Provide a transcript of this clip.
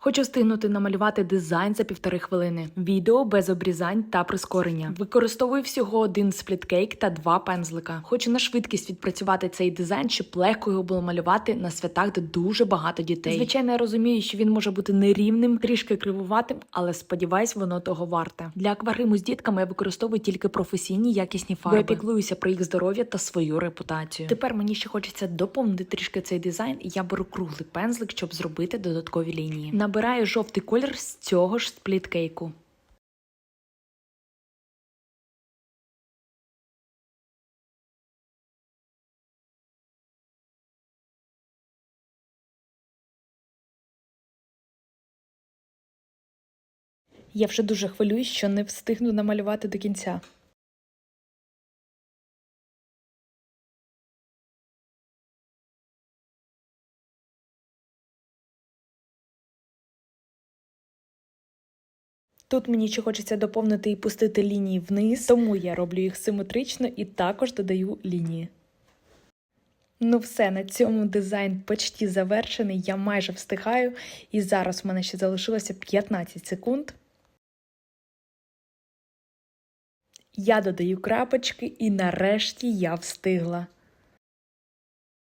Хочу встигнути намалювати дизайн за півтори хвилини. Відео без обрізань та прискорення. Використовую всього один спліткейк та два пензлика. Хочу на швидкість відпрацювати цей дизайн, щоб легко його було малювати на святах, де дуже багато дітей. Звичайно, я розумію, що він може бути нерівним, трішки кривуватим, але сподіваюсь, воно того варте. Для акваріуму з дітками я використовую тільки професійні якісні фарби. Я піклуюся про їх здоров'я та свою репутацію. Тепер мені ще хочеться доповнити трішки цей дизайн, і я беру круглий пензлик, щоб зробити додаткові лінії. Набираю жовтий колір з цього ж спліткейку. Я вже дуже хвилююсь, що не встигну намалювати до кінця. Тут мені ще хочеться доповнити і пустити лінії вниз, тому я роблю їх симетрично і також додаю лінії. Ну, все, на цьому дизайн почти завершений. Я майже встигаю, і зараз в мене ще залишилося 15 секунд. Я додаю крапочки, і нарешті я встигла.